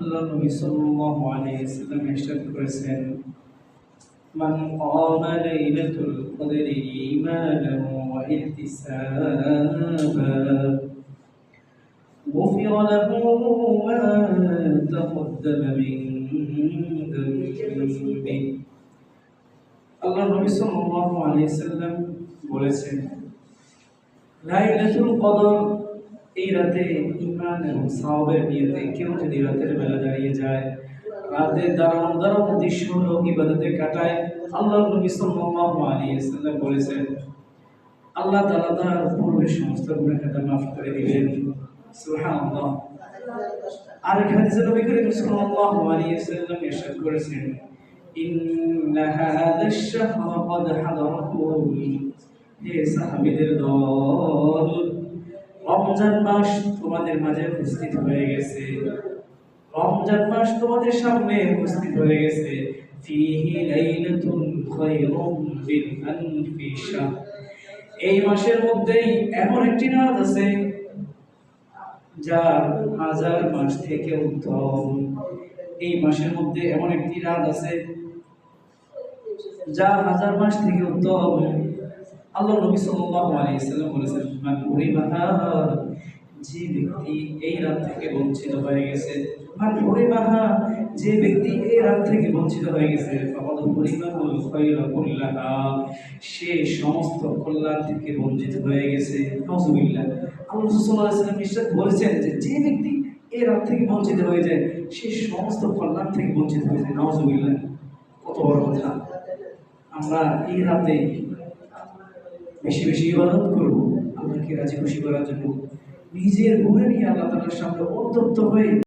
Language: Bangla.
আল্লাহ নবী সাল্লাল্লাহু আলাইহি ওয়াসাল্লাম ইরশাদ করেছেন মান ক্বামা লাইলাতুল কদরি ঈমানান ওয়া ইহতিসাবা غفر له ما تقدم من ذنبه আল্লাহ নবী সাল্লাল্লাহু আলাইহি ওয়াসাল্লাম বলেছেন লাইলাতুল কদর এই রাতে ঈমান এবং সাওয়াবের নিয়তে কেউ যদি রাতের বেলা দাঁড়িয়ে যায় রাতে দাঁড়ানো দাঁড়ানো দৃশ্য হলো ইবাদতে কাটায়। আল্লাহ নবী সাল্লাল্লাহু আলাইহি ওয়াসাল্লাম বলেছেন, আল্লাহ তাআলা তার পূর্বের সমস্ত গুনাহ খাতা মাফ করে দিবেন। সুবহানাল্লাহ। আর হাদিসে নবী করিম সাল্লাল্লাহু আলাইহি ওয়াসাল্লাম ইরশাদ করেছেন, ইন্না আশ-শাহরা ক্বাদ হাদারাকুম হে সাহাবীদের দল। রমজান মাস তোমাদের মাঝে উপস্থিত হয়ে গেছে। রমজান মাস তোমাদের সামনে উপস্থিত হয়ে গেছে। এই মাসের মধ্যেই এমন একটি রাত আছে যা হাজার মাস থেকে উত্তম। এই মাসের মধ্যে এমন একটি রাত আছে যা হাজার মাস থেকে উত্তম। আল্লাহ নবী সাল্লাল্লাহু আলাইহি সাল্লাম বলেছেন মান উরিবাহা যে ব্যক্তি এই রাত থেকে বঞ্চিত হয়ে গেছে মান উরিবাহা যে ব্যক্তি এই রাত থেকে বঞ্চিত হয়ে গেছে, ফাকাদ উরিবাহুল খায়রা কুল্লাহা, সে সমস্ত কল্যাণ থেকে বঞ্চিত হয়ে গেছে। নাউজুবিল্লাহ। আল্লাহ সাল্লাল্লাহু আলাইহি সাল্লাম ইরশাদ বলেছেন যে যে ব্যক্তি এই রাত থেকে বঞ্চিত হয়ে যায়, সে সমস্ত কল্যাণ থেকে বঞ্চিত হয়ে যায়। নাউজুবিল্লাহ। কত বড় কথা। আমরা এই রাতে বেশি বেশি ইবাদত করব, আল্লাহকে রাজি খুশি করার জন্য নিজের ঘুরে নিয়ে আল্লাহ তালার সামনে অত্যন্ত হয়ে